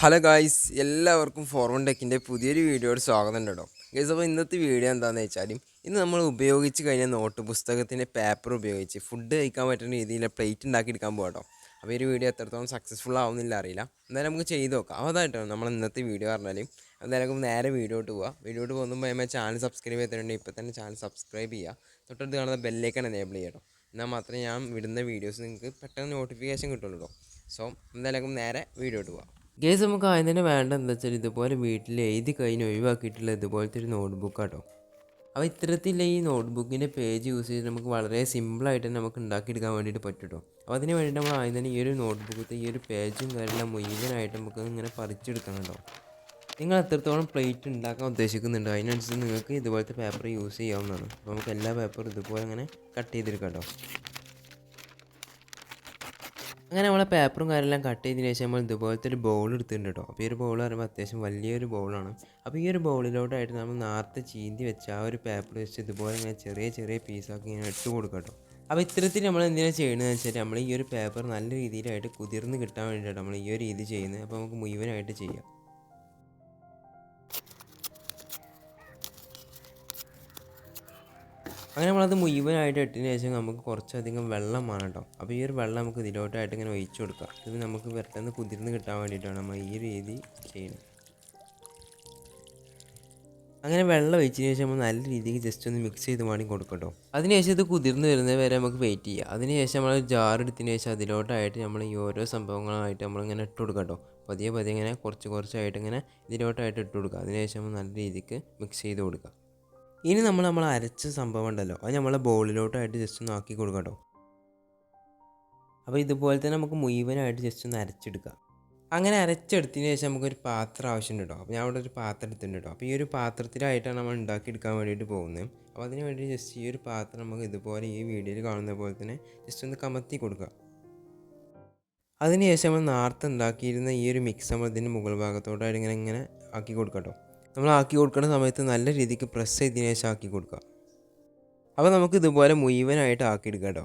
Hello guys എല്ലാവർക്കും ഫോർവൺ ടെക്കിന്റെ പുതിയൊരു വീഡിയോയോട് സ്വാഗതം ഉണ്ട് ഗൈസ് അപ്പോൾ ഇന്നത്തെ വീഡിയോ എന്താണെന്ന് വെച്ചാലും ഇന്ന് നമ്മൾ ഉപയോഗിച്ച് കഴിഞ്ഞ നോട്ട് പുസ്തകത്തിന്റെ പേപ്പർ ഉപയോഗിച്ച് ഫുഡ് കഴിക്കാൻ പറ്റുന്ന രീതിയിൽ പ്ലേറ്റ് ഉണ്ടാക്കി എടുക്കാൻ പോകാം കേട്ടോ. അപ്പോൾ ഈ വീഡിയോ എത്രത്തോളം സക്സസ്ഫുൾ ആവുന്നില്ല അറിയില്ല. എന്തായാലും നമുക്ക് ചെയ്ത് നോക്കാം. അപ്പോൾ അതായിട്ടോ നമ്മൾ ഇന്നത്തെ വീഡിയോ പറഞ്ഞാൽ എന്തായാലും നേരെ വീഡിയോട്ട് പോവാം. വീഡിയോട്ട് പോകുമ്പോൾ നമ്മൾ ചാനൽ സബ്സ്ക്രൈബ് ചെയ്തിട്ടുണ്ടെങ്കിൽ ഇപ്പോൾ തന്നെ ചാനൽ സബ്സ്ക്രൈബ് ചെയ്യുക. തൊട്ടടുത്ത് കാണുന്ന ബെല്ലേക്കാണ് എനേബിൾ ചെയ്യട്ടോ എന്നാൽ മാത്രമേ ഞാൻ വിടുന്ന വീഡിയോസ് നിങ്ങൾക്ക് പെട്ടെന്ന് നോട്ടിഫിക്കേഷൻ കിട്ടുള്ളൂ കേട്ടോ. സോ എന്തായാലും നേരെ വീഡിയോട്ട് പോവാം. ഗേസ് നമുക്ക് ആദ്യം തന്നെ വേണ്ട എന്താ വെച്ചാൽ ഇതുപോലെ വീട്ടിൽ എഴുതി കഴിഞ്ഞ് ഒഴിവാക്കിയിട്ടുള്ള ഇതുപോലത്തെ ഒരു നോട്ട്ബുക്ക് കേട്ടോ അപ്പോൾ ഇത്തരത്തിലുള്ള ഈ നോട്ട്ബുക്കിന്റെ പേജ് യൂസ് ചെയ്ത് നമുക്ക് വളരെ സിമ്പിളായിട്ട് തന്നെ നമുക്ക് ഉണ്ടാക്കിയെടുക്കാൻ വേണ്ടിയിട്ട് പറ്റും കേട്ടോ അപ്പോൾ അതിന് വേണ്ടി നമ്മൾ ആദ്യം തന്നെ ഈ ഒരു നോട്ട്ബുക്കത്തെ ഈ ഒരു പേജും കാര്യമെല്ലാം മുഴുവനായിട്ട് നമുക്ക് ഇങ്ങനെ പറിച്ചെടുക്കണം കേട്ടോ. നിങ്ങൾ എത്രത്തോളം പ്ലേറ്റ് ഉണ്ടാക്കാൻ ഉദ്ദേശിക്കുന്നുണ്ട് അതിനനുസരിച്ച് നിങ്ങൾക്ക് ഇതുപോലത്തെ പേപ്പർ യൂസ് ചെയ്യാവുന്നതാണ്. അപ്പോൾ നമുക്ക് എല്ലാ പേപ്പറും ഇതുപോലെ അങ്ങനെ കട്ട് ചെയ്തെടുക്കാം കേട്ടോ. അങ്ങനെ നമ്മളെ പേപ്പറും കാര്യമെല്ലാം കട്ട് ചെയ്തതിന് ശേഷം നമ്മൾ ഇതുപോലത്തെ ഒരു ബോൾ എടുത്തിട്ടുണ്ട് കേട്ടോ അപ്പോൾ ഈ ഒരു ബൗൾ പറയുമ്പോൾ അത്യാവശ്യം വലിയൊരു ബൗളാണ് അപ്പോൾ ഈ ഒരു ബൗളിലോട്ടായിട്ട് നമ്മൾ നേരത്തെ ചീന്തി വെച്ച് ആ ഒരു പേപ്പർ വെച്ച് ഇതുപോലെ ഇങ്ങനെ ചെറിയ ചെറിയ പീസാക്കി ഇങ്ങനെ ഇട്ട് കൊടുക്കാം കേട്ടോ അപ്പോൾ ഇത്തരത്തിൽ നമ്മൾ എന്തിനാണ് ചെയ്യുന്നത് വെച്ചാൽ നമ്മൾ ഈ ഒരു പേപ്പർ നല്ല രീതിയിലായിട്ട് കുതിർന്ന് കിട്ടാൻ വേണ്ടിയിട്ടാണ് നമ്മൾ ഈ ഒരു രീതി ചെയ്യുന്നത്. അപ്പോൾ നമുക്ക് മുഴുവനായിട്ട് ചെയ്യാം. അങ്ങനെ നമ്മളത് മുഴുവനായിട്ട് ഇട്ടതിന് ശേഷം നമുക്ക് കുറച്ചധികം വെള്ളം വേണം കേട്ടോ അപ്പോൾ ഈ ഒരു വെള്ളം നമുക്ക് ഇതിലോട്ടായിട്ട് ഇങ്ങനെ ഒഴിച്ചു കൊടുക്കാം. ഇത് നമുക്ക് പെട്ടെന്ന് കുതിർന്ന് കിട്ടാൻ വേണ്ടിയിട്ടാണ് നമ്മൾ ഈ രീതി ചെയ്യുന്നത്. അങ്ങനെ വെള്ളം ഒഴിച്ചതിന് ശേഷം നമ്മൾ നല്ല രീതിക്ക് ജസ്റ്റ് ഒന്ന് മിക്സ് ചെയ്ത് വേണമെങ്കിൽ കൊടുക്കും കേട്ടോ അതിനുശേഷം ഇത് കുതിർന്ന് വരുന്നത് വരെ നമുക്ക് വെയിറ്റ് ചെയ്യാം. അതിനുശേഷം നമ്മൾ ജാർ എടുത്തതിന് ശേഷം അതിലോട്ടായിട്ട് നമ്മൾ ഈ ഓരോ സംഭവങ്ങളായിട്ട് നമ്മളിങ്ങനെ ഇട്ട് കൊടുക്കാം കേട്ടോ പതിയെ പതിയെ ഇങ്ങനെ കുറച്ച് കുറച്ചായിട്ട് ഇങ്ങനെ ഇതിലോട്ടായിട്ട് ഇട്ട് കൊടുക്കുക. അതിനുശേഷം നമ്മൾ നല്ല രീതിക്ക് മിക്സ് ചെയ്ത് കൊടുക്കുക. ഇനി നമ്മൾ നമ്മൾ അരച്ച സംഭവം ഉണ്ടല്ലോ. അത് നമ്മളെ ബോളിലോട്ടായിട്ട് ജസ്റ്റ് ഒന്ന് ആക്കി കൊടുക്കാം കേട്ടോ. അപ്പോൾ ഇതുപോലെ തന്നെ നമുക്ക് മുഴുവനായിട്ട് ജസ്റ്റ് ഒന്ന് അരച്ചെടുക്കാം. അങ്ങനെ അരച്ചെടുത്തതിന് ശേഷം നമുക്കൊരു പാത്രം ആവശ്യമുണ്ട് കേട്ടോ. അപ്പോൾ ഞാൻ അവിടെ ഒരു പാത്രം എടുത്തിട്ടുണ്ട് കേട്ടോ. അപ്പോൾ ഈ ഒരു പാത്രത്തിലായിട്ടാണ് നമ്മൾ ഉണ്ടാക്കിയെടുക്കാൻ വേണ്ടിയിട്ട് പോകുന്നത്. അപ്പോൾ അതിന് വേണ്ടി ജസ്റ്റ് ഈ ഒരു പാത്രം നമുക്ക് ഇതുപോലെ ഈ വീഡിയോയിൽ കാണുന്ന പോലെ തന്നെ ജസ്റ്റ് ഒന്ന് കമത്തി കൊടുക്കുക അതിനുശേഷം നമ്മൾ നേരത്തെ ഉണ്ടാക്കിയിരുന്ന ഈ ഒരു മിക്സ് നമ്മൾ ഇതിന്റെ മുകൾ ഭാഗത്തോട്ടായിട്ട് ഇങ്ങനെ ഇങ്ങനെ ആക്കി കൊടുക്കാം കേട്ടോ. നമ്മൾ ആക്കി കൊടുക്കുന്ന സമയത്ത് നല്ല രീതിക്ക് പ്രസ് ചെയ്തതിന് ശേഷം ആക്കി കൊടുക്കുക. അപ്പോൾ നമുക്ക് ഇതുപോലെ മുഴുവനായിട്ട് ആക്കിയെടുക്കാം കേട്ടോ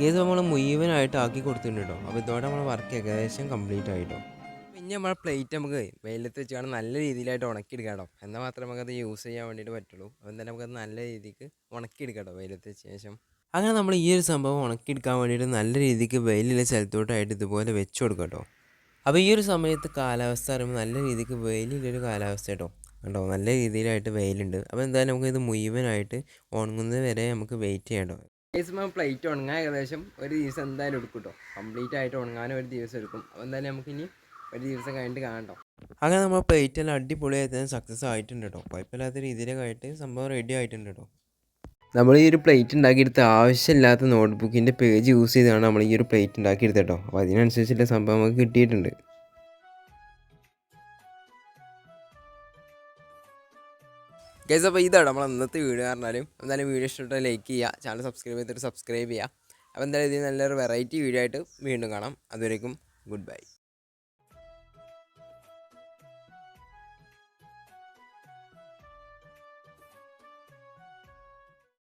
ഗേസ് നമ്മൾ മുഴുവനായിട്ട് ആക്കി കൊടുത്തിട്ടുണ്ട് കേട്ടോ അപ്പോൾ ഇതോടെ നമ്മൾ വർക്ക് ഏകദേശം കംപ്ലീറ്റ് ആയിട്ടോ പിന്നെ നമ്മൾ പ്ലേറ്റ് നമുക്ക് വെയിലത്ത് വെച്ച് കാണാൻ നല്ല രീതിയിലായിട്ട് ഉണക്കിയെടുക്കാം കേട്ടോ എന്നാൽ മാത്രമേ നമുക്കത് യൂസ് ചെയ്യാൻ വേണ്ടിയിട്ട് പറ്റുള്ളൂ. അപ്പോൾ തന്നെ നമുക്കത് നല്ല രീതിക്ക് ഉണക്കിയെടുക്കാം കേട്ടോ വെയിലത്ത് വെച്ച ശേഷം. അങ്ങനെ നമ്മൾ ഈ ഒരു സംഭവം ഉണക്കിയെടുക്കാൻ വേണ്ടിയിട്ട് നല്ല രീതിക്ക് വെയിലുള്ള സ്ഥലത്തോട്ടായിട്ട് ഇതുപോലെ വെച്ച് കൊടുക്കാം കേട്ടോ. അപ്പോൾ ഈ ഒരു സമയത്ത് കാലാവസ്ഥ പറയുമ്പോൾ നല്ല രീതിക്ക് വെയിലുള്ളൊരു കാലാവസ്ഥ കേട്ടോ കണ്ടോ? നല്ല രീതിയിലായിട്ട് വെയിലുണ്ട്. അപ്പോൾ എന്തായാലും നമുക്ക് ഇത് മുഴുവനായിട്ട് ഉണങ്ങുന്നത് വരെ നമുക്ക് വെയിറ്റ് ചെയ്യണ്ടോ ദിവസം പ്ലേറ്റ് ഉണങ്ങാൻ ഏകദേശം ഒരു ദിവസം എന്തായാലും എടുക്കും കേട്ടോ. കംപ്ലീറ്റ് ആയിട്ട് ഉണങ്ങാനും ഒരു ദിവസം എടുക്കും. അപ്പോൾ എന്തായാലും നമുക്ക് ഇനി ഒരു ദിവസം കഴിഞ്ഞിട്ട് കാണട്ടോ അങ്ങനെ നമ്മൾ പ്ലേറ്റ് എല്ലാം അടിപൊളിയായിട്ട് സക്സസ് ആയിട്ടുണ്ട് കേട്ടോ. കുഴപ്പമില്ലാത്ത രീതിയിലൊക്കെ ആയിട്ട് സംഭവം റെഡി ആയിട്ടുണ്ട് കേട്ടോ. നമ്മൾ ഈ ഒരു പ്ലേറ്റ് ഉണ്ടാക്കിയെടുത്ത് ആവശ്യമില്ലാത്ത നോട്ട്ബുക്കിന്റെ പേജ് യൂസ് ചെയ്താണ് നമ്മൾ ഈ ഒരു പ്ലേറ്റ് ഉണ്ടാക്കിയെടുത്തത് കേട്ടോ അപ്പോൾ അതിനനുസരിച്ചുള്ള സംഭവം നമുക്ക് കിട്ടിയിട്ടുണ്ട്. ഗൈസ് അപ്പോൾ ഇതാണ് നമ്മൾ ഇന്നത്തെ വീഡിയോ പറഞ്ഞാലും. എന്തായാലും വീഡിയോ ഇഷ്ടപ്പെട്ട ലൈക്ക് ചെയ്യുക. ചാനൽ സബ്സ്ക്രൈബ് ചെയ്തിട്ട് സബ്സ്ക്രൈബ് ചെയ്യുക. അപ്പോൾ എന്തായാലും ഇത് നല്ലൊരു വെറൈറ്റി വീഡിയോ ആയിട്ട് വീണ്ടും കാണാം. അതുവരേക്കും ഗുഡ് ബൈ